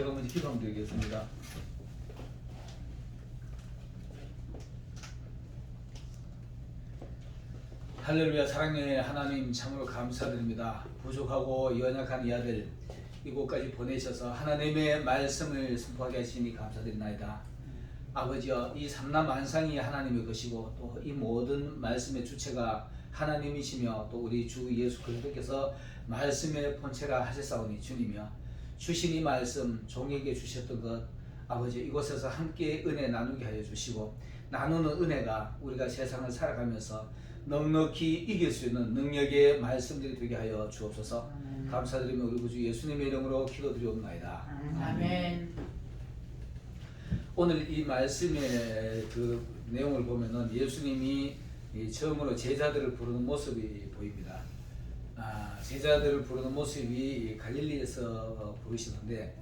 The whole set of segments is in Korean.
제가 먼저 기도 한번 드리겠습니다. 할렐루야 사랑의 하나님 참으로 감사드립니다. 부족하고 연약한 이 아들 이곳까지 보내셔서 하나님의 말씀을 선포하게 하시니 감사드립니다. 아버지여 이 삼남 만상이 하나님의 것이고 또 이 모든 말씀의 주체가 하나님이시며 또 우리 주 예수 그리스도께서 말씀의 본체라 하셨사오니 주님이여 주신 이 말씀 종에게 주셨던 것 아버지 이곳에서 함께 은혜 나누게 하여 주시고 나누는 은혜가 우리가 세상을 살아가면서 넉넉히 이길 수 있는 능력의 말씀들이 되게 하여 주옵소서 감사드리며 우리 구주 예수님의 이름으로 기도드리옵나이다 아멘. 오늘 이 말씀의 그 내용을 보면은 예수님이 이 처음으로 제자들을 부르는 모습이 보입니다. 아, 제자들을 부르는 모습이 갈릴리에서 부르시는데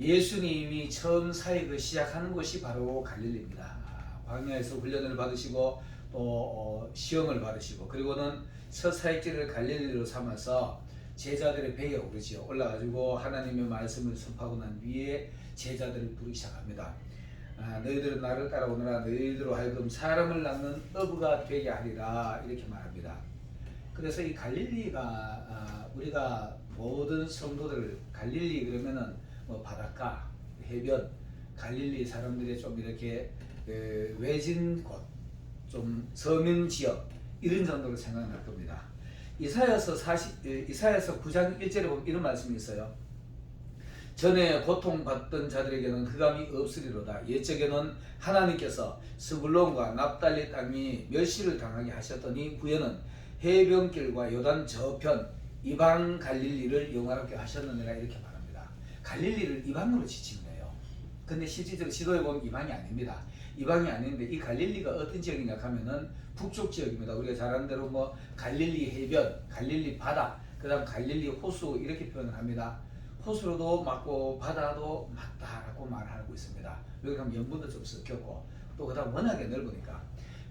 예수님이 처음 사역을 시작하는 곳이 바로 갈릴리입니다. 아, 광야에서 훈련을 받으시고 또 어, 시험을 받으시고 그리고는 첫 사역지를 갈릴리로 삼아서 제자들의 배에 오르지요. 올라가지고 하나님의 말씀을 선포하고 난 뒤에 제자들을 부르기 시작합니다. 아, 너희들은 나를 따라오너라 너희들로 하여금 사람을 낳는 어부가 되게 하리라 이렇게 말합니다. 그래서 이 갈릴리가 아, 우리가 모든 성도들 갈릴리 그러면은 뭐 바닷가 해변 갈릴리 사람들이 좀 이렇게 에, 외진 곳 좀 서민 지역 이런 정도로 생각날 겁니다. 이사야서 40 에, 이사야서 9장 1절에 보면 이런 말씀이 있어요. 전에 고통받던 자들에게는 흑암이 없으리로다. 옛적에는 하나님께서 스불론과 납달리 땅이 멸시를 당하게 하셨더니 후에는 해변길과 요단 저편 이방 갈릴리를 영화롭게 하셨느니라 이렇게 말합니다. 갈릴리를 이방으로 지칭 거예요. 근데 실질적으로 지도에 보면 이방이 아닙니다. 이방이 아닌데 이 갈릴리가 어떤 지역이냐 하면은 북쪽 지역입니다. 우리가 잘 아는 대로 뭐 갈릴리 해변, 갈릴리 바다, 그다음 갈릴리 호수 이렇게 표현을 합니다. 호수로도 맞고 바다도 맞다라고 말하고 있습니다. 여기 가면 염분도 좀 섞였고 또 그다음 워낙에 넓으니까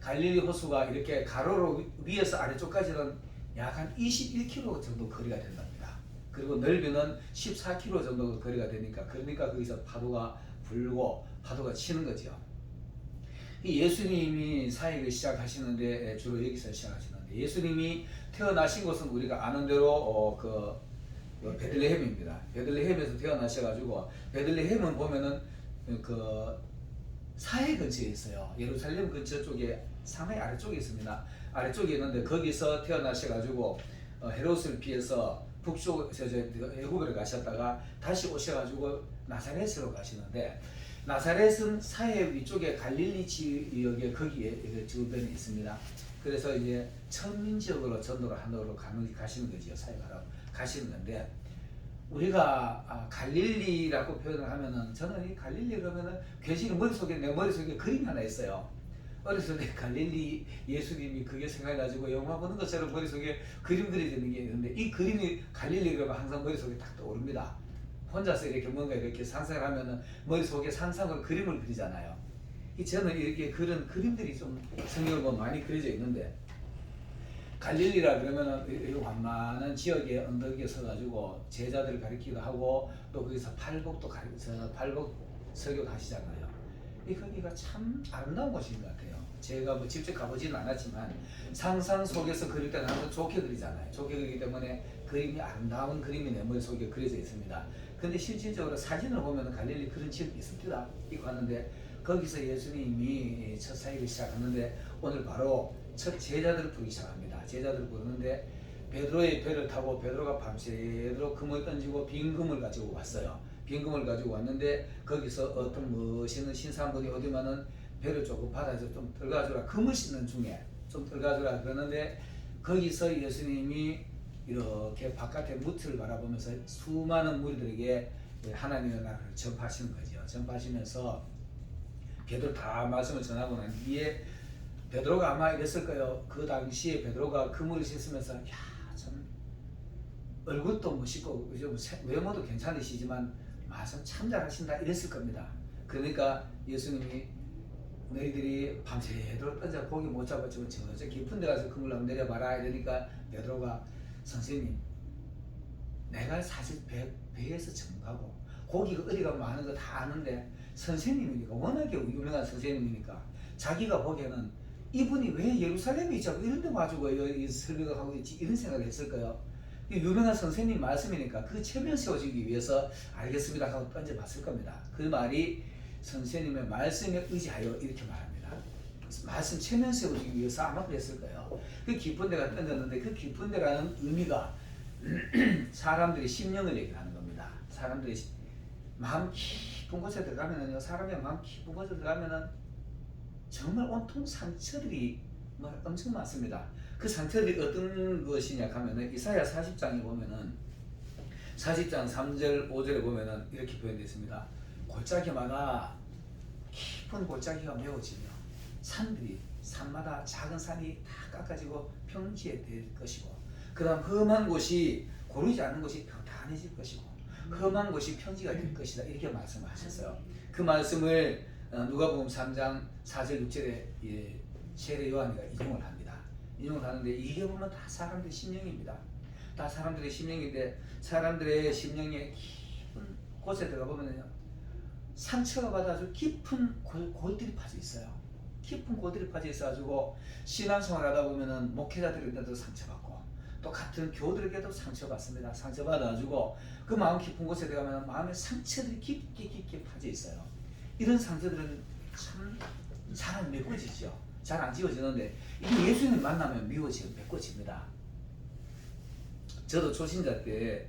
갈릴리 호수가 이렇게 가로로 위- 위에서 아래쪽까지는 약 한 21km 정도 거리가 된답니다. 그리고 넓이는 14km 정도 거리가 되니까 그러니까 거기서 파도가 불고 파도가 치는 거죠. 이 예수님이 사역을 시작하시는데 주로 여기서 시작하시는데 예수님이 태어나신 곳은 우리가 아는 대로 어, 그 어, 베들레헴입니다. 베들레헴에서 태어나셔가지고 베들레헴은 보면은 그 사해 근처에 있어요. 예루살렘 근처 쪽에 상하이 아래쪽에 있습니다. 아래쪽에 있는데 거기서 태어나셔가지고 어, 헤롯을 피해서 북쪽 저, 저, 애굽으로 가셨다가 다시 오셔가지고 나사렛으로 가시는데 나사렛은 사해 위쪽에 갈릴리 지역에 거기에 그 주변에 있습니다. 그래서 이제 천민 지역으로 전도를 하도록 가는 가시는 거지요 사역하러 가시는 건데 우리가 아, 갈릴리라고 표현을 하면은 저는 이 갈릴리 그러면은 괜히 머릿속에 내 머릿속에 그림이 하나 있어요. 어렸을 때 갈릴리 예수님이 그게 생각나지고 영화 보는 것처럼 머릿속에 그림 그려지는 게 있는데 이 그림이 갈릴리 그러면 항상 머릿속에 딱 떠오릅니다. 혼자서 이렇게 뭔가 이렇게 상상을 하면은 머릿속에 상상을 그림을 그리잖아요. 이 저는 이렇게 그런 그림들이 좀 성경을 보면 많이 그려져 있는데 갈릴리라 그러면은 이- 이 완만한 지역에 언덕에 서가지고 제자들을 가리키기도 하고 또 거기서 팔복도 가르쳐 팔복 설교 가시잖아요. 이 거기가 참 아름다운 곳인 것 같아요. 제가 뭐 직접 가보지는 않았지만 상상 속에서 그릴 때는 항상 좋게 그리잖아요. 좋게 그리기 때문에 그림이 아름다운 그림이 내 머릿속에 그려져 있습니다. 근데 실질적으로 사진을 보면 갈릴리 그런 지역이 있습니다. 있고 하는데 거기서 예수님이 첫 사역을 시작하는데 오늘 바로 첫 제자들을 부르기 시작합니다. 제자들을 부르는데 베드로의 배를 타고 베드로가 밤새도록 금을 던지고 빈 금을 가지고 왔어요. 빈 금을 가지고 왔는데 거기서 어떤 멋있는 신사분이 어디면은 배를 조금 받아서 좀 들어가주라 금을 씻는 중에 좀 들어가주라 그러는데 거기서 예수님이 이렇게 바깥의 무트를 바라보면서 수많은 무리들에게 하나님의 나라를 전파하시는 거죠. 전파하시면서 베드로 다 말씀을 전하고 난 뒤에 베드로가 아마 이랬을 거예요. 그 당시에 베드로가 그물을 씻으면서 야 참 얼굴도 멋있고 좀 세- 외모도 괜찮으시지만 말씀 참 잘하신다 이랬을 겁니다. 그러니까 예수님이 너희들이 밤새도록 던져 고기 못 잡았지만 저저 깊은 데 가서 그물 한번 내려봐라 이러니까 베드로가 선생님 내가 사실 배, 배에서 전가고 고기가 어디 가면 많은 거 다 아는데 선생님이니까 워낙에 유명한 선생님이니까 자기가 보기에는 이분이 왜 예루살렘에 있자고 이런 데 이- 이 설교를 하고 있지 이런 생각을 했을 거예요. 이 유명한 선생님 말씀이니까 그 체면 세워주기 위해서 알겠습니다 하고 던져봤을 겁니다. 그 말이 선생님의 말씀에 의지하여 이렇게 말합니다. 말씀 체면 세워주기 위해서 아마 그랬을 거예요. 그 깊은 데가 던졌는데 그 깊은 데라는 의미가 사람들의 심령을 얘기하는 겁니다. 사람들의 시- 마음 깊은 곳에 들어가면은요, 사람의 마음 깊은 곳에 들어가면은 정말 온통 상처들이 뭐 엄청 많습니다. 그 상처들이 어떤 것이냐 하면은 이사야 40장에 보면은 40장 3절 5절에 보면은 이렇게 표현되어 있습니다. 골짜기 마다 깊은 골짜기가 메워지며 산들이 산마다 작은 산이 다 깎아지고 평지에 될 것이고 그다음 험한 곳이 고르지 않는 곳이 평탄해질 것이고 험한 곳이 평지가 될 것이다 이렇게 말씀하셨어요. 그 말씀을 어, 누가복음 3장 4절 6절에 예, 세례 요한이가 인용을 합니다. 인용을 하는데 이게 보면 다 사람들의 심령입니다. 다 사람들의 심령인데 사람들의 심령에 깊은 곳에 들어가 보면요 상처가 받아 아주 깊은 골, 골들이 파져 있어요. 깊은 골들이 파져 있어가지고 신앙생활 하다 보면은 목회자들에게도 상처받고 또 같은 교들에게도 상처받습니다. 상처받아가지고 그 마음 깊은 곳에 들어가면 마음의 상처들이 깊게 깊게 파져 있어요. 이런 상처들은 참잘안 메꿔지죠. 잘 안 지워지는데 이게 예수님 만나면 미워지고 메꿔집니다. 저도 초신자 때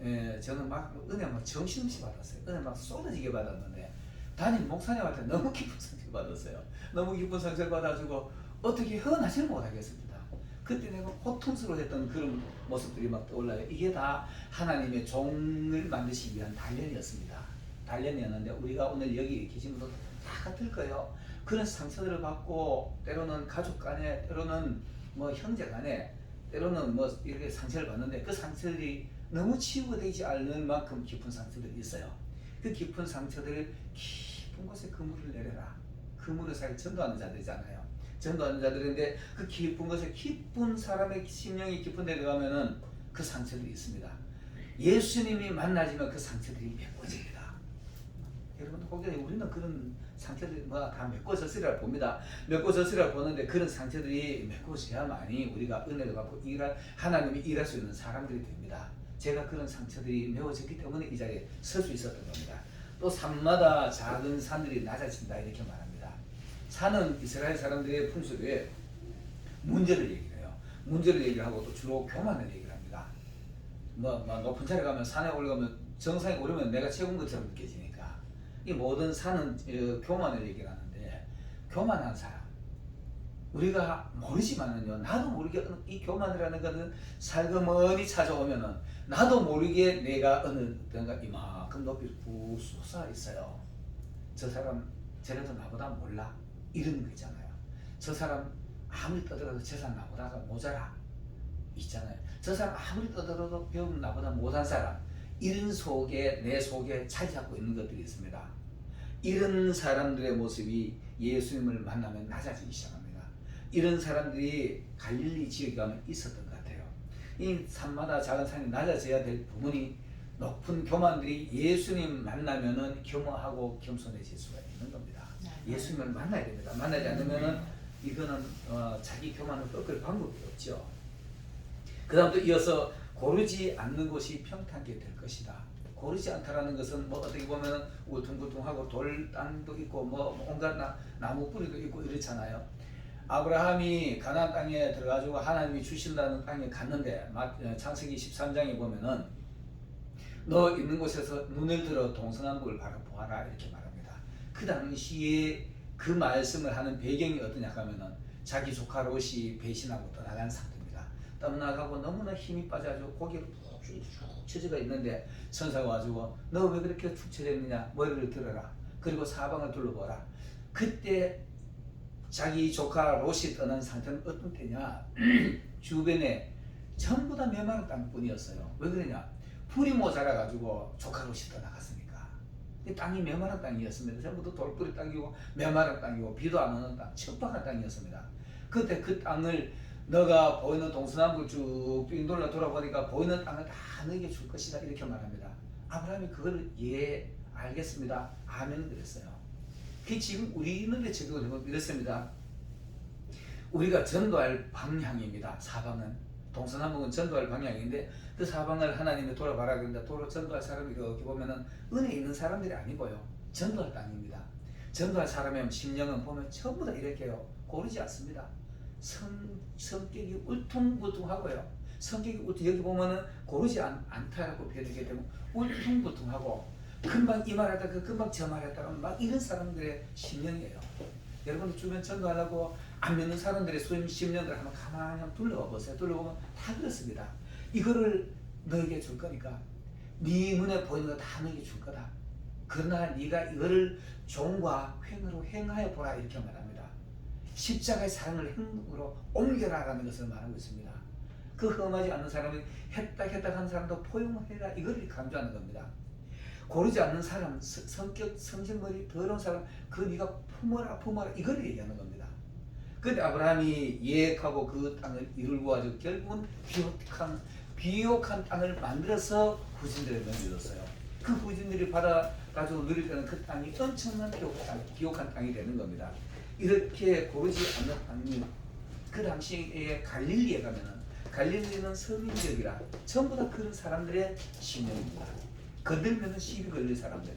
에, 저는 막 은혜 막 정신없이 받았어요. 은혜 막 쏟아지게 받았는데 담임 목사님한테 너무 깊은 상처 받았어요. 너무 깊은 상처를 받아주고 어떻게 헤어나지를 못하겠습니다. 그때 내가 고통스러워했던 그런 모습들이 막 떠올라요. 이게 다 하나님의 종을 만드시기 위한 단련이었습니다. 단련이었는데 우리가 오늘 여기 계신 분도 다 같을 거예요. 그런 상처들을 받고 때로는 가족 간에 때로는 뭐 형제 간에 때로는 뭐 이렇게 상처를 받는데 그 상처들이 너무 치유가 되지 않는 만큼 깊은 상처들이 있어요. 그 깊은 상처들을 깊은 곳에 그물을 내려라. 그물을 사실 전도하는 자들이잖아요. 전도하는 자들인데 그 깊은 곳에 깊은 사람의 심령이 깊은 데 들어가면은 그 상처들이 있습니다. 예수님이 만나지만 그 상처들이 메꿔집니다. 여러분도 혹여 우리는 그런 상처들이 뭐다 메꿔졌으리라 봅니다. 메꿔졌으리라 보는데 그런 상처들이 메꿔져야만이 우리가 은혜를 받고 일할 하나님이 일할 수 있는 사람들이 됩니다. 제가 그런 상처들이 메워졌기 때문에 이 자리에 설 수 있었던 겁니다. 또 산마다 작은 산들이 낮아진다 이렇게 말합니다. 산은 이스라엘 사람들의 풍습에 문제를 얘기해요. 문제를 얘기를 하고 또 주로 교만을 얘기를 합니다. 뭐, 뭐 높은 자리 가면 산에 올라가면 정상에 오르면 내가 최고인 것처럼 느껴지니까 이 모든 산은 어, 교만을 얘기를 하는데 교만한 사람. 우리가 모르지만은요 나도 모르게 이 교만이라는 것은 살그머니 찾아오면은 나도 모르게 내가 어느 든가 이만큼 높이 푹 솟아 있어요. 저 사람 쟤네도 나보다 몰라. 이런 거 있잖아요. 저 사람 아무리 떠들어도 저 사람 나보다가 모자라. 있잖아요. 저 사람 아무리 떠들어도 배움 나보다 못한 사람 이런 속에 내 속에 잡고 있는 것들이 있습니다 이런 사람들의 모습이 예수님을 만나면 낮아지기 시작합니다. 이런 사람들이 갈릴리 지역에 가면 있었던 것 같아요. 이 산마다 작은 산이 낮아져야 될 부분이 높은 교만들이 예수님 만나면은 겸허하고 겸손해질 수가 있는 겁니다. 예수님을 만나야 됩니다. 만나지 않으면은 이거는 어, 자기 교만을 꺾을 방법이 없죠. 그다음 또 이어서 고르지 않는 곳이 평탄하게 될 것이다. 고르지 않다라는 것은 뭐 어떻게 보면은 울퉁불퉁하고 돌 땅도 있고 뭐 온갖 나, 나무 뿌리도 있고 이렇잖아요. 아브라함이 가나안 땅에 들어가지고 하나님이 주신다는 땅에 갔는데 마- 어, 창세기 13장에 보면은 너 있는 곳에서 눈을 들어 동서남북을 바라 보아라 이렇게 말합니다. 그 당시에 그 말씀을 하는 배경이 어떠냐 하면은 자기 조카 롯이 배신하고 떠나간 상태 입니다. 떠나가고 너무나 힘이 빠져가지고 고개를 푹쭉 처져가 있는데 천사가 와가지고 너 왜 그렇게 축 처져 있느냐? 머리를 들어라. 그리고 사방을 둘러보라. 그때 자기 조카 롯이 떠난 상태는 어떤 때냐? 주변에 전부 다 메마른 땅뿐이었어요. 왜 그러냐? 풀이 모자라가지고 조카 롯이 떠나갔으니까. 이 땅이 메마른 땅이었습니다. 전부 다 돌뿌리 땅이고 메마른 땅이고 비도 안 오는 땅 척박한 땅이었습니다. 그때 그 땅을 너가 보이는 동서남북 쭉 빙돌아 돌아보니까 보이는 땅을 다 너에게 줄 것이다 이렇게 말합니다. 아브라함이 그걸 예 알겠습니다. 아멘 그랬어요. 그 지금 우리는 적용을 해보면 이렇습니다. 우리가 전도할 방향입니다. 사방은 동서남북은 전도할 방향인데 그 사방을 하나님이 돌아봐라 그런다. 도로 전도할 사람이 이렇게 보면은 은혜 있는 사람들이 아니고요. 전도할 땅입니다. 전도할 사람의 심령은 보면 전부 다 이렇게요. 고르지 않습니다. 성, 성격이 울퉁불퉁하고요. 성격이 울퉁 여기 보면은 고르지 않, 않다라고 표현하게 되면 울퉁불퉁하고 금방 이 말하다가 그 금방 저 말하다가 막 이런 사람들의 심령이에요. 여러분 주변 전도하려고 안 믿는 사람들의 수임 심령들 한번 가만히 한번 둘러봐 보세요. 둘러보면 다 그렇습니다. 이거를 너에게 줄 거니까 네 눈에 보이는 거 다 너에게 줄 거다. 그러나 네가 이거를 종과 횡으로 행하여 보라 이렇게 말합니다. 십자가의 사랑을 행으로 옮겨라라는 것을 말하고 있습니다. 그 험하지 않는 사람이 했다 했다 하는 사람도 포용해라 이걸 강조하는 겁니다. 고르지 않는 사람, 서- 성격, 성질머리 더러운 사람, 그 네가 품어라 품어라 이걸 얘기하는 겁니다. 근데 아브라함이 예약하고 그 땅을 이루고 가지고 결국은 비옥한 비옥한 땅을 만들어서 후진들에 넘겨줬어요. 그 후진들이 받아 가지고 누릴 때는 그 땅이 엄청난 비옥한, 비옥한 땅이 되는 겁니다. 이렇게 고르지 않는 땅이 그 당시에 갈릴리에 가면은 갈릴리는 서민 지역이라 전부 다 그런 사람들의 신명입니다. 건들면은 시비 걸릴 사람들.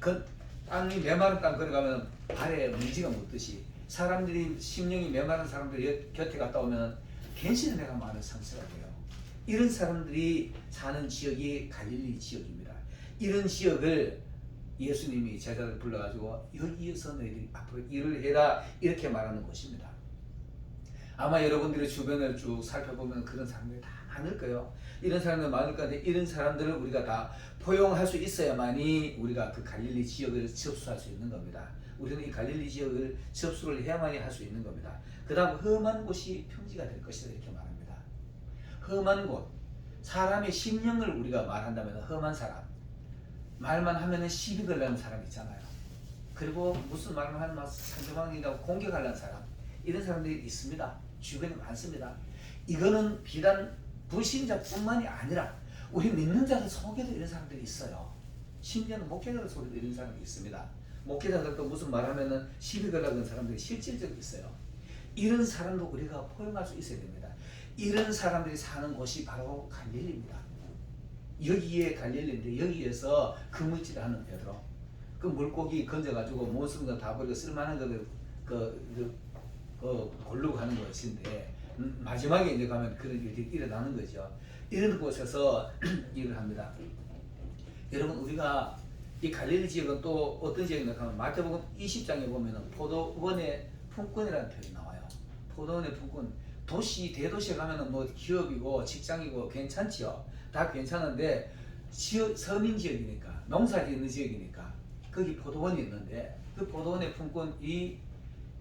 그 땅이 메마른 땅 걸어가면 발에 먼지가 묻듯이 사람들이 심령이 메마른 사람들 이 곁에 갔다 오면 괜시나 내가 마음에 상처가 돼요. 이런 사람들이 사는 지역이 갈릴리 지역입니다. 이런 지역을 예수님이 제자들 불러가지고 여기에서 너희들이 앞으로 일을 해라 이렇게 말하는 곳입니다. 아마 여러분들의 주변을 쭉 살펴보면 그런 사람들이 다 많을 거예요. 이런 사람들 많을 건데 이런 사람들을 우리가 다 포용할 수 있어야만이 우리가 그 갈릴리 지역을 접수할 수 있는 겁니다. 우리는 이 갈릴리 지역을 접수를 해야만이 할 수 있는 겁니다. 그 다음 험한 곳이 평지가 될 것이다 이렇게 말합니다. 험한 곳 사람의 심령을 우리가 말한다면 험한 사람 말만 하면은 시비 걸려는 사람 있잖아요. 그리고 무슨 말을 하면 상대방이라고 공격하려는 사람 이런 사람들이 있습니다. 주변에 많습니다. 이거는 비단 불신자뿐만이 아니라 우리 믿는 자들 속에도 이런 사람들이 있어요. 심지어는 목회자들 속에도 이런 사람이 있습니다. 목회자들도 무슨 말하면은 시비 걸려는 사람들이 실질적으로 있어요. 이런 사람도 우리가 포용할 수 있어야 됩니다. 이런 사람들이 사는 곳이 바로 갈릴리입니다. 여기에 갈릴리인데 여기에서 그물질을 하는 베드로 그 물고기 건져가지고 못 쓰는 거 다 버리고 쓸만한 거를 그, 그, 그 고르고 하는 것인데 음, 마지막에 이제 가면 그런 일이 일어나는 거죠. 이런 곳에서 일을 합니다. 여러분 우리가 이 갈릴리 지역은 또 어떤 지역인가 하면 마태복음 20장에 보면은 포도원의 품권이라는 표현이 나와요. 포도원의 품권. 도시 대도시에 가면은 뭐 기업이고 직장이고 괜찮지요. 다 괜찮은데 지역 서민 지역이니까 농사 짓는 지역이니까 거기 포도원이 있는데 그 포도원의 품권 이,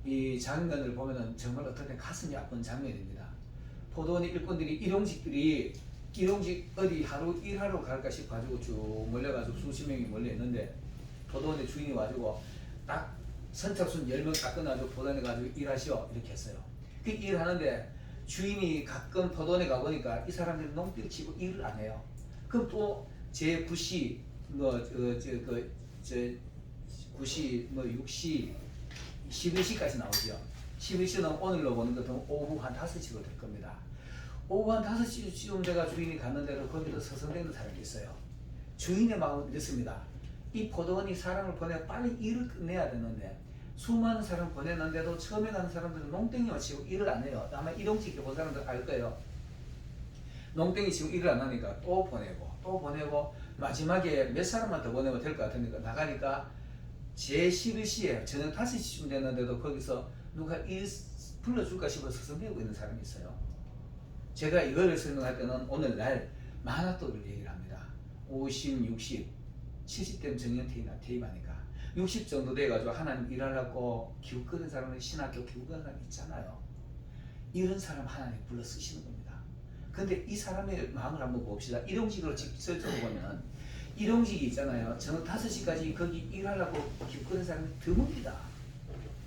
이 장면을 보면은 정말 어떤 때 가슴이 아픈 장면입니다. 포도원의 일꾼들이 일용직들이 일용직 어디 하루 일하러 갈까 싶어 가지고 쭉 몰려가지고 수십 명이 몰려 있는데 포도원의 주인이 와가지고 딱 선착순 10명 딱 끝나가지고 포도원에 가지고 일하시오 이렇게 했어요. 그 일하는데 주인이 가끔 포도원에 가보니까 이 사람들이 농띠를 치고 일을 안 해요. 그럼 또제 9시 뭐저그 저 9시 뭐 6시 11시까지 나오죠. 11시는 오늘로 보는 것은 오후 한 5시로 될 겁니다. 오후 한 5시쯤 제가 주인이 갔는데도 거기서 서성대는 사람이 있어요. 주인의 마음은 이렇습니다. 이 포도원이 사람을 보내 빨리 일을 끝내야 되는데 수많은 사람 보냈는데도 처음에 가는 사람들은 농땡이만 치고 일을 안 해요. 아마 일용직 해본 사람들 알 거예요. 농땡이 치고 일을 안 하니까 또 보내고 또 보내고 마지막에 몇 사람만 더 보내면 될 것 같으니까 나가니까 제 11시에 저녁 5시쯤 됐는데도 거기서 누가 일 불러줄까 싶어서 서성대고 있는 사람이 있어요. 제가 이거를 설명할 때는 오늘날 만화도를 얘기를 합니다. 50, 60, 70대면 정년 퇴임, 퇴임하니까 60 정도 돼가지고 하나님 일하려고 기웃거리는 사람은 신학교 기웃거리는 사람 있잖아요. 이런 사람 하나님 불러 쓰시는 겁니다. 근데 이 사람의 마음을 한번 봅시다. 일용직으로 직설적으로 보면 일용직이 있잖아요. 저는 5시까지 거기 일하려고 기웃거리는 사람이 드뭅니다.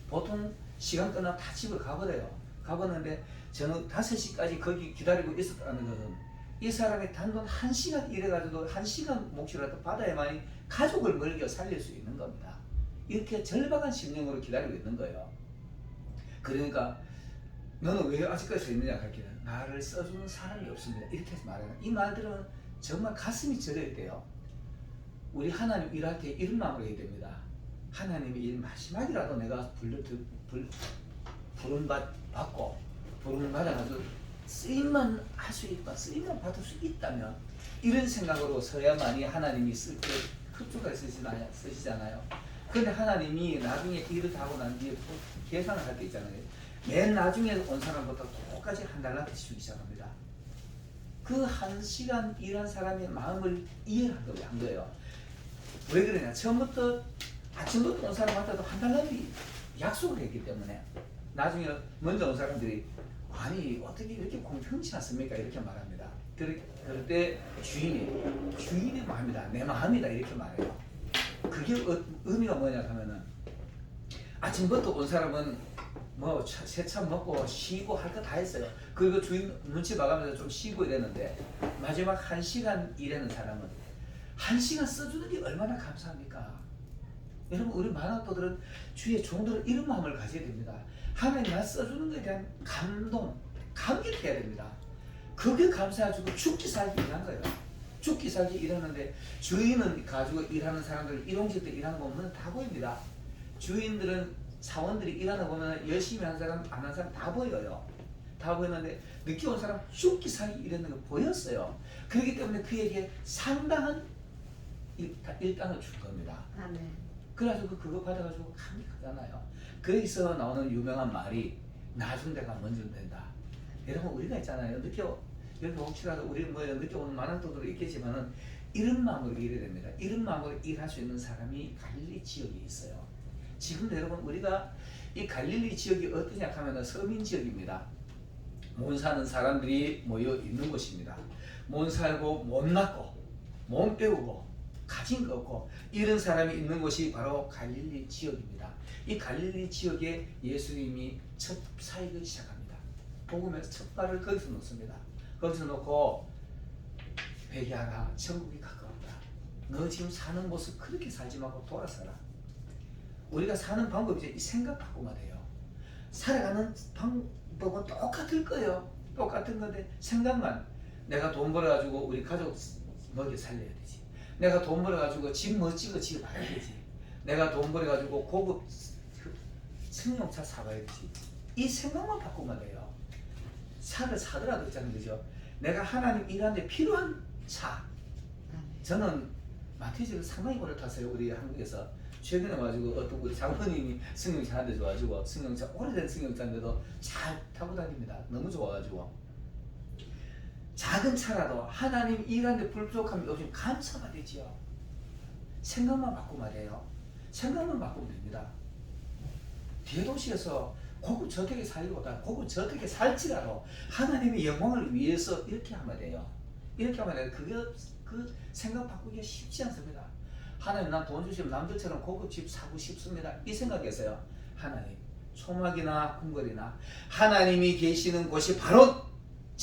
보통 시간 끝나면 다 집을 가버려요. 가버렸는데 저는 5시까지 거기 기다리고 있었다는 것은 이 사람이 단돈 한 시간 일해가지고 한 시간 몫이라도 받아야만이 가족을 먹여 살릴 수 있는 겁니다. 이렇게 절박한 심령으로 기다리고 있는 거예요. 그러니까 너는 왜 아직까지 서 있느냐 할게 나를 써주는 사람이 없습니다. 이렇게 말하는 이 말들은 정말 가슴이 저릴 때요. 우리 하나님 일할 때 이런 마음으로 해야 됩니다. 하나님의 일 마지막이라도 내가 불러 불 부름 받 받고 부름을 받아가지고 쓰임만 할 수 있다, 쓰임만 받을 수 있다면 이런 생각으로 서야만이 하나님이 쓸때 쓰시나요? 쓰시잖아요. 근데 하나님이 나중에 일을 다 하고 난 뒤에 또 계산을 할 때 있잖아요. 맨 나중에 온 사람부터 똑같이 한 달란트 주기 시작합니다. 그 한 시간 일한 사람의 마음을 이해한 거예요. 한 거예요. 왜 그러냐? 처음부터 아침부터 온 사람한테도 한 달란트 약속을 했기 때문에 나중에 먼저 온 사람들이 아니 어떻게 이렇게 공평치 않습니까? 이렇게 말합니다. 그럴, 때 주인이 주인의 마음이다 내 마음이다 이렇게 말해요. 그게 어- 의미가 뭐냐 하면은 아침부터 온 사람은 뭐 세차 먹고 쉬고 할 거 다 했어요. 그리고 주인 눈치 봐가면서 좀 쉬고 이랬는데 마지막 한 시간 일하는 사람은 한 시간 써주는 게 얼마나 감사합니까? 여러분 우리 만화도들은 주의 종들은 이런 마음을 가져야 됩니다. 하나님 나 써주는 것에 대한 감동, 감격해야 됩니다. 그게 감사해주고 죽기 살기 일한 거예요. 죽기 살기 일하는데 주인은 가지고 일하는 사람들 일용직 때 일하는 거 보면 다 보입니다. 주인들은 사원들이 일하는 거 보면 열심히 한 사람 안 한 사람 다 보여요. 다 보이는데 늦게 온 사람 죽기 살기 일하는 거 보였어요. 그렇기 때문에 그에게 상당한 일- 일당을 줄 겁니다. 아멘. 그래가지고 그거 받아가지고 감격하잖아요. 그래서 나오는 유명한 말이 나중 내가 먼저 된다. 여러분 우리가 있잖아요. 늦게 오- 여기 혹시라도 우리 뭐 늦게 오는 많은 분들도 있겠지만은 이런 마음으로 일해야 됩니다. 이런 마음으로 일할 수 있는 사람이 갈릴리 지역에 있어요. 지금도 여러분 우리가 이 갈릴리 지역이 어떠냐 하면은 서민 지역입니다. 못 사는 사람들이 모여 있는 곳입니다. 못 살고 못 낳고 못 배우고 가진 거 없고 이런 사람이 있는 곳이 바로 갈릴리 지역입니다. 이 갈릴리 지역에 예수님이 첫 사역을 시작합니다. 복음에서 첫 발을 거기서 놓습니다. 거기서 놓고 회개하라 천국이 가까웠다. 너 지금 사는 모습 그렇게 살지 말고 돌아서라. 우리가 사는 방법이 이 생각 바꾸면 돼요. 살아가는 방법은 똑같을 거예요. 똑같은 건데 생각만 내가 돈 벌어가지고 우리 가족 먹여 살려야 되지. 내가 돈 벌어가지고 집 멋지고 집 봐야 되지. 내가 돈 벌어가지고 고급 승용차 사봐야 되지. 이 생각만 바꾸면 돼요. 차를 사더라도 있잖아요. 그죠? 내가 하나님 일하는데 필요한 차. 저는 마티즈를 상당히 오래 탔어요. 우리 한국에서. 최근에 와가지고 어떤 우리 장모님이 승용차 한 대 줘가지고 승용차 오래된 승용차인데도 잘 타고 다닙니다. 너무 좋아가지고 작은 차라도 하나님 일하는데 불부족함이 없으면 감사가 되지요. 생각만 바꾸면 돼요. 생각만 바꾸면 됩니다. 대도시에서 고급 저택에 살기보다 고급 저택에 살지라도 하나님의 영광을 위해서 이렇게 하면 돼요. 이렇게 하면 돼요. 그게 그 생각 바꾸기가 쉽지 않습니다. 하나님 난 돈 주시면 남들처럼 고급 집 사고 싶습니다. 이 생각에서요. 하나님 초막이나 궁궐이나 하나님이 계시는 곳이 바로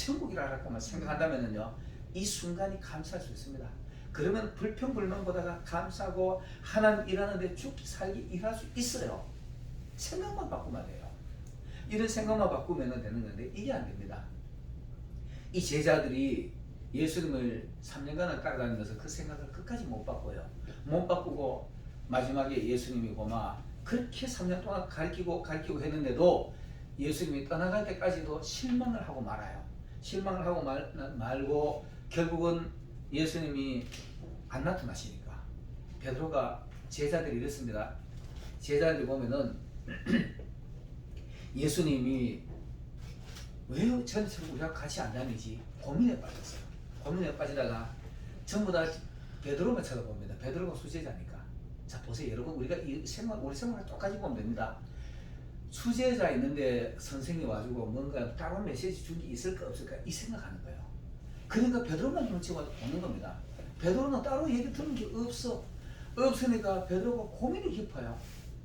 천국이라고만 생각한다면요. 이 순간이 감사할 수 있습니다. 그러면 불평불만보다가 감사하고 하나님 일하는데 죽기 살기 일할 수 있어요. 생각만 바꾸면 돼요. 이런 생각만 바꾸면 되는 건데 이게 안 됩니다. 이 제자들이 예수님을 3년간을 따라다니면서 그 생각을 끝까지 못 바꿔요. 못 바꾸고 마지막에 예수님이 고마 그렇게 3년 동안 가르치고 가르치고 했는데도 예수님이 떠나갈 때까지도 실망을 하고 말아요. 실망을 하고 말, 말고 결국은 예수님이 안 나타나시니까 베드로가 제자들이 이랬습니다. 제자들이 보면은 예수님이 왜 전체 우리가 같이 안 다니지 고민에 빠졌어요. 고민에 빠지다가 전부 다 베드로만 쳐다봅니다. 베드로가 수제자니까. 자 보세요, 여러분 우리가 이 생활 우리 생활을 똑같이 보면 됩니다. 수제자 있는데 선생이 와주고 뭔가 다른 메시지 준 게 있을까 없을까 이 생각하는 거예요. 그러니까 베드로만 눈치 와서 보는 겁니다. 베드로는 따로 얘기 들은 게 없어. 없으니까 베드로가 고민이 깊어요.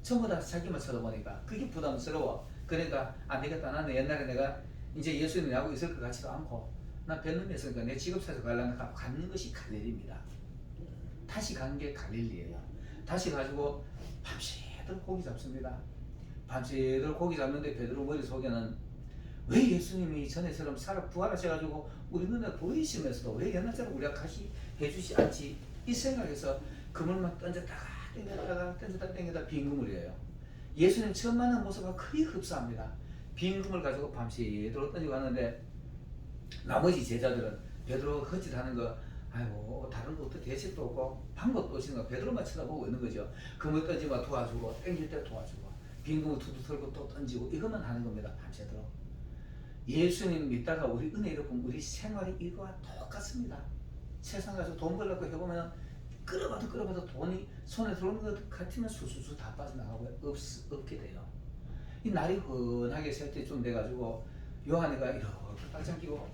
전부 다 자기만 쳐다보니까 그게 부담스러워. 그러니까 안 되겠다. 나는 옛날에 내가 이제 예수님 하고 있을 것 같지도 않고 나 베놈이었으니까 내 직업 찾아 가려면 가- 가는 것이 갈릴리입니다. 다시 간 게 갈릴리예요. 다시 가지고 밤새도록 고기 잡습니다. 밤새도록 고기 잡는데 베드로 머릿속에는 왜 예수님이 전에처럼 살아 부활하셔가지고 우리 눈에 보이시면서도 왜 옛날처럼 우리가 같이 해주시 않지 이 생각에서 그물만 던졌다가 땡겼다가 던졌다 땡겼다 빈 그물이에요. 예수님 처음 만난 모습과 거의 흡사합니다. 빈 그물 가지고 밤새도록 던지고 가는데 나머지 제자들은 베드로 헛짓하는 거 아이고 다른 것도 대책도 없고 방법도 거 베드로만 쳐다보고 있는 거죠. 그물 던지면 도와주고 땡길 때 도와주고 빈 그물 두두 털고 또 던지고 이것만 하는 겁니다. 밤새도록. 예수님 믿다가 우리 은혜 잃어본 우리 생활이 이거와 똑같습니다. 세상 가서 돈 벌려고 해보면 끌어봐도 끌어봐도 돈이 손에 들어오는 것 같으면 수수수 다 빠져나가고 없, 없게 돼요. 이 날이 흔하게 셀 때쯤 돼가지고 요한이가 이렇게 팔짱 끼고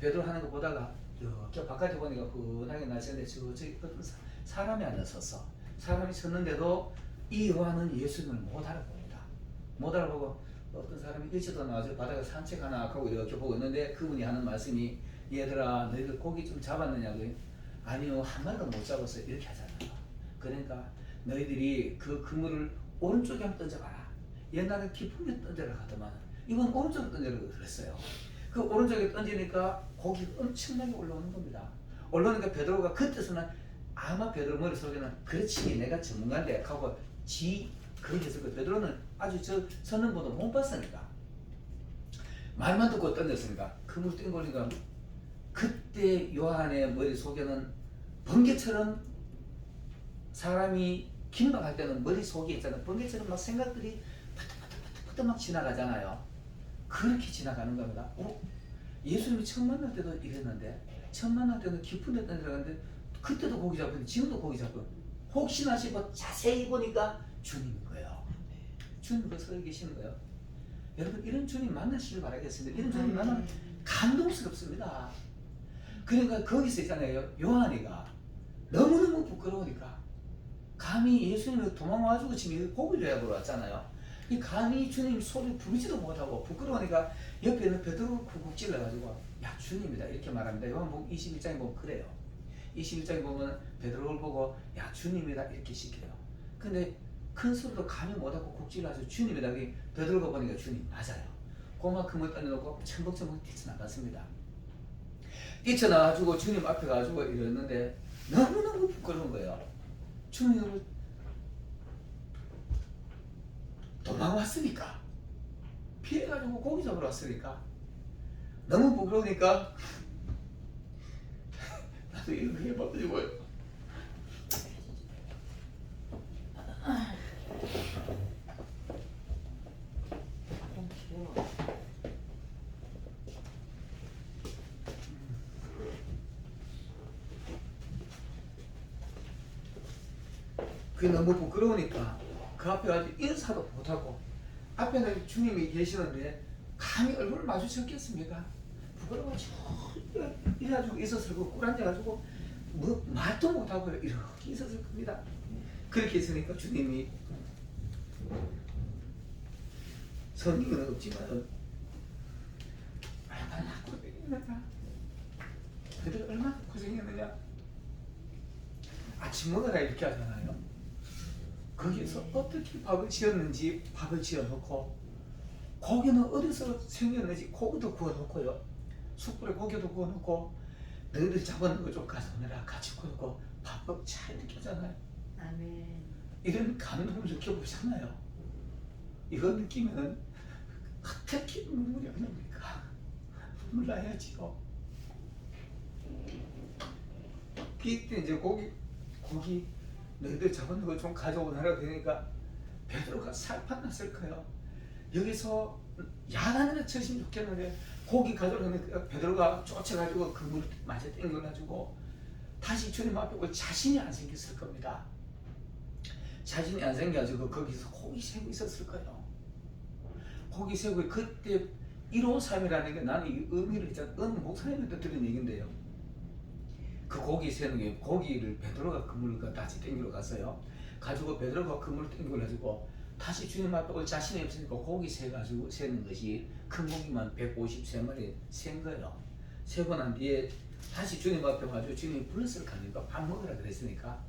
베드로 하는 거 보다가 이렇게 바깥에 보니까 흔하게 날씨인데 저쪽에 어떤 사- 사람이 앉았었어. 사람이 섰는데도 이 요한은 예수님을 못 알아봅니다. 못 알아보고 어떤 사람이 일찍도 나와서 바다가 산책하나 하고 이렇게 보고 있는데 그분이 하는 말씀이 얘들아 너희들 고기 좀 잡았느냐고 아니요 한 마리도 못 잡았어요 이렇게 하잖아요. 그러니까 너희들이 그 그물을 오른쪽에 한번 던져봐라. 옛날에 깊은 데 던져라 하더만 이건 오른쪽에 던져라 그랬어요. 그 오른쪽에 던지니까 고기가 엄청나게 올라오는 겁니다. 올라오니까 베드로가 그때서는 아마 베드로 머릿속에는 그렇지 내가 전문가인데 하고 지 했을 거예요. 베드로는 아주 저 선능보도 못 봤으니까 말만 듣고 던졌으니까 그물 땡걸리가 그때 요한의 머릿속에는 번개처럼 사람이 긴박할 때는 머릿속에 있잖아요. 번개처럼 막 생각들이 파트파트파트파트 막 지나가잖아요. 그렇게 지나가는 겁니다. 어? 예수님이 처음 만날 때도 이랬는데 처음 만날 때는 깊은 데 던져가는데 그때도 고기 잡고 지금도 고기 잡고 혹시나 싶어 자세히 보니까 주님인 거예요. 주님 그서 계시는 거예요. 여러분 이런 주님 만나시길 바라겠습니다. 이런 주님 만나면 감동스럽습니다. 그러니까 거기서 있잖아요. 요한이가 너무너무 부끄러우니까 감히 예수님을 도망와가지고 지금 고기를 해보러 왔잖아요. 이 감히 주님 소리 부르지도 못하고 부끄러우니까 옆에 있는 베드로 쿡쿡 찔러가지고 야 주님이다 이렇게 말합니다. 요한복음 21장에 보면 그래요. 21장에 보면 베드로를 보고 야 주님이다 이렇게 시켜요. 근데 큰 소리도 감히 못하고 쿡 찔러가지고 주님이다. 그게 베드로가 보니까 주님 맞아요. 고만큼을 떠내놓고 첨벅첨벅 뛰쳐나갔습니다. 뛰쳐나가지고 주님 앞에 가지고 이랬는데 너무너무 부끄러운 거예요. 주님을 도망왔으니까 피해가지고 고기 잡으러 왔으니까 너무 부끄러우니까 나도 이렇게 해봐가지고 그게 너무 부끄러우니까 그 앞에 가서 인사도 못하고 앞에는 주님이 계시는데 감히 얼굴을 마주쳤겠습니까? 부끄러워가지고 이래가지고 있었을 거고 꿀앉아가지고 뭐 말도 못하고 이렇게 있었을 겁니다. 그렇게 있으니까 주님이 성경은 없지만 얼마나 고생했느냐 그들 얼마나 고생했느냐 아침 먹으라 이렇게 하잖아요. 거기서 어떻게 밥을 지었는지 밥을 지어놓고 고기는 어디서 생겼는지 고기도 구워놓고요. 숯불에 고기도 구워놓고 너희들 잡아놓은 거좀 가져오느라 같이 구워놓고 밥밥 잘 하잖아요. 아멘. 이런 감동을 느껴보잖아요. 이거 느끼면 어떻게 눈물이 안 납니까? 눈물 나야지요. 그때 이제 고기 고기 너희들 잡아놓은 거좀 가져오느라 그러니까 베드로가 살판 났을 거예요. 여기서 야단을 쳤으면 좋겠는데 고기 가져오니까 베드로가 쫓아가지고 그물 맞아 땡겨가지고 다시 주님 앞에 올 자신이 안 생겼을 겁니다. 자신이 안 생겨가지고 거기서 고기 세고 있었을 거예요. 고기 세고 그때 153이라는 게 나는 이 의미를 있잖아. 어느 목사님한테 들은 얘긴데요. 그 고기 세는 게 고기를 베드로가 그물을 다시 땡기러 갔어요. 가지고 베드로가 그물을 땡겨 가지고 다시 주님 앞에 올 자신이 없으니까 고기 세 가지고 세는 것이 큰 고기만 153마리 센 거예요. 세고 난 뒤에 다시 주님 앞에 와가지고 주님이 불렀을 거 아닙니까? 밥 먹으라 그랬으니까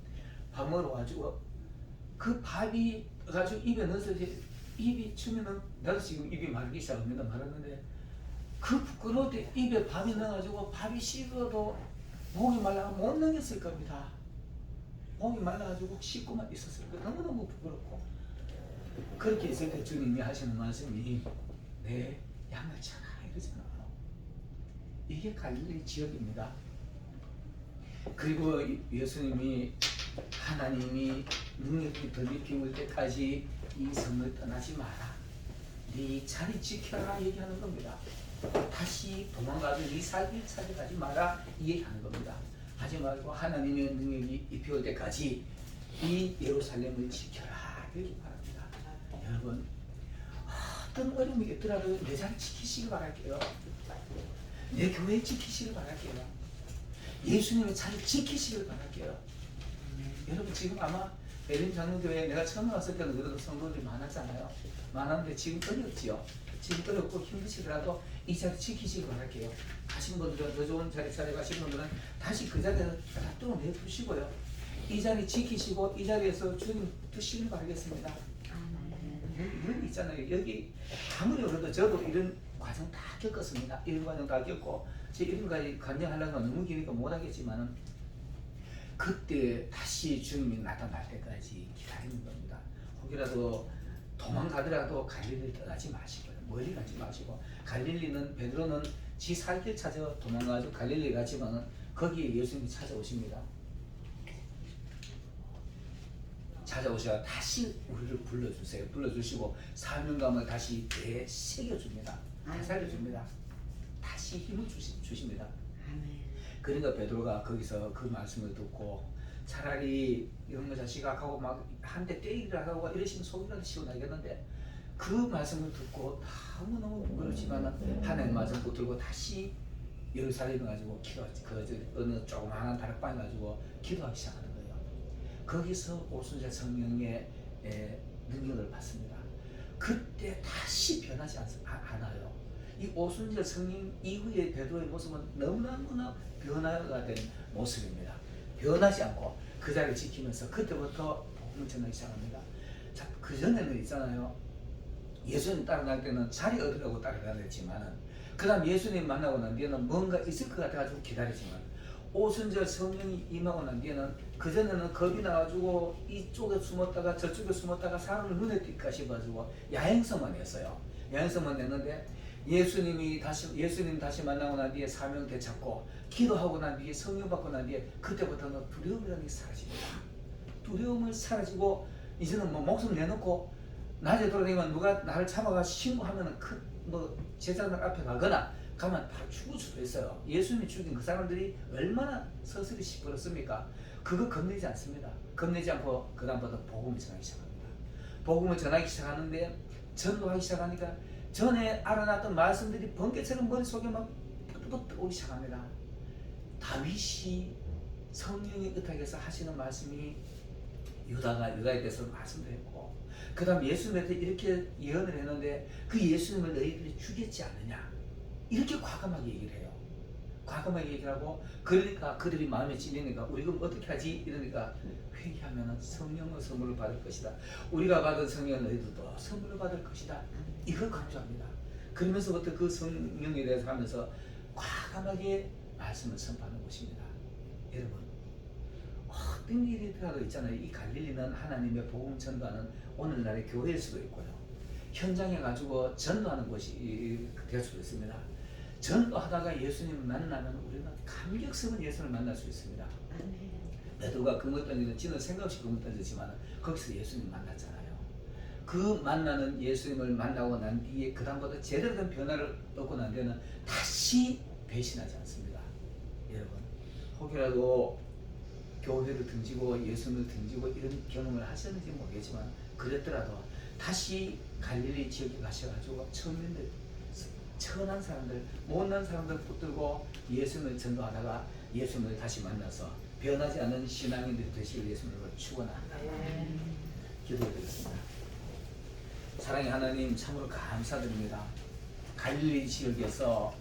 밥 먹으러 와가지고 그 밥이 가지고 입에 넣어서 이제 입이 추면은 나도 지금 입이 마르기 시작합니다. 말았는데 그 부끄러울 때 입에 밥이 넣어가지고 밥이 식어도 목이 말라 못 넘겼을 겁니다. 목이 말라가지고 씻고만 있었을 거예요. 너무너무 부끄럽고 그렇게 있을 때 주님이 하시는 말씀이 내 양을 쳐라 이러잖아요. 이게 갈릴리 지역입니다. 그리고 이- 예수님이 하나님이 능력이 피울 때까지 이 성을 떠나지 마라. 네 자리 지켜라 얘기하는 겁니다. 다시 도망가서 네 살길 찾아가지 마라 이 얘기하는 겁니다. 하지 말고 하나님의 능력이 입혀올 때까지 이 예루살렘을 지켜라 이렇게 말합니다. 여러분 어떤 어려움이 있더라도 내 자리 지키시길 바랄게요. 내 교회 지키시길 바랄게요. 예수님의 자리 지키시길 바랄게요. 여러분 지금 아마 베린 장로교회 내가 처음 왔을 때는 그래도 성도들이 많았잖아요. 많았는데 지금 어렵지요. 지금 어렵고 힘드시더라도 이 자리 지키시길 바랄게요. 가신 분들은 더 좋은 자리 자리 가신 분들은 다시 그 자리에서 놔두고 내두시고요. 이 자리 지키시고 이 자리에서 주님 드시길 바라겠습니다. 게 있잖아요. 여기 아무리 그래도 저도 이런 과정 다 겪었습니다. 이런 과정 다 겪고 제 이런까지 관여하려면 너무 기니까 못하겠지만은 그때 다시 주님이 나타날 때까지 기다리는 겁니다. 혹이라도 도망가더라도 갈릴리를 떠나지 마시고요. 멀리 가지 마시고 갈릴리는 베드로는 지 살길 찾아 도망가서 갈릴리 가지만은 거기에 예수님이 찾아오십니다. 찾아오셔 다시 우리를 불러주세요. 불러주시고 사명감을 다시 되새겨줍니다. 되살려줍니다. 다시 힘을 주시, 주십니다. 그러니까 베드로가 거기서 그 말씀을 듣고 차라리 이런 거 자식하고 막 한 대 때리기를 하고 이러시면 속이라도 시원하겠는데 그 말씀을 듣고 너무너무 그렇지만 하나님 말씀 붙들고 다시 예루살렘에 가지고 기도 그 저- 어느 조그마한 다락방 가지고 기도하기 시작하는 거예요. 거기서 오순절 성령의 에, 능력을 받습니다. 그때 다시 변하지 않, 아- 않아요. 이 오순절 성령 이후의 베드로의 모습은 너무너무나 변화가 된 모습입니다. 변하지 않고 그 자리를 지키면서 그때부터 복음을 전하기 시작합니다. 자, 그 전에는 있잖아요. 예수님 따라갈 때는 자리 얻으려고 따라다녔지만은 그 다음 예수님 만나고 난 뒤에는 뭔가 있을 것 같아가지고 기다리지만 오순절 성령이 임하고 난 뒤에는 그전에는 겁이 나가지고 이쪽에 숨었다가 저쪽에 숨었다가 사람을 눈에 띌까 싶어가지고 야행성만 했어요. 야행성만 냈는데 예수님이 다시 예수님 다시 만나고 난 뒤에 사명 되찾고 기도하고 난 뒤에 성령 받고 난 뒤에 그때부터는 두려움이라는 게 사라집니다. 두려움을 사라지고 이제는 뭐 목숨 내놓고 낮에 돌아다니면 누가 나를 잡아가 신고하면은 큰뭐 제자들 앞에 가거나 가면 바로 죽을 수도 있어요. 예수님이 죽인 그 사람들이 얼마나 서슬이 시끄럽습니까? 그거 겁내지 않습니다. 겁내지 않고 그 다음부터 복음을 전하기 시작합니다. 복음을 전하기 시작하는데 전도하기 시작하니까 전에 알아놨던 말씀들이 번개처럼 머릿속에 막 뿌듯뿌듯 오기 시작합니다. 다윗이 성령의 의탁에서 하시는 말씀이 유다가 유다에 대해서 말씀드렸고 그 다음 예수님에 대해 이렇게 예언을 했는데 그 예수님을 너희들이 죽였지 않느냐? 이렇게 과감하게 얘기를 해요. 과감하게 얘기를 하고 그러니까 그들이 마음에 찔리니까 우리 그럼 어떻게 하지? 이러니까 회개하면 성령의 선물을 받을 것이다. 우리가 받은 성령은 너희들도 선물을 받을 것이다. 이걸 강조합니다. 그러면서부터 그 성령에 대해서 하면서 과감하게 말씀을 선포하는 것입니다. 여러분 어떤 일이라도 있잖아요. 이 갈릴리는 하나님의 복음 전도하는 오늘날의 교회일 수도 있고요. 현장에 가지고 전도하는 곳이 될 수도 있습니다. 전도하다가 예수님을 만나면 우리는 감격스러운 예수를 만날 수 있습니다. 베드로가 금을 던지는 지는 생각 없이 금을 던졌지만 거기서 예수님 만났잖아요. 그 만나는 예수님을 만나고 난 뒤에 그 다음부터 제대로 된 변화를 얻고 난 뒤에는 다시 배신하지 않습니다. 여러분 혹이라도 교회를 등지고 예수님을 등지고 이런 경험을 하셨는지 모르겠지만 그랬더라도 다시 갈릴리 지역에 가셔가지고 천민들 천한 사람들 못난 사람들 붙들고 예수님을 전도하다가 예수님을 다시 만나서 변하지 않는 신앙인들이 되시길 예수님을 축원합니다. 기도드리겠습니다. 사랑의 하나님 참으로 감사드립니다. 갈릴리 지역에서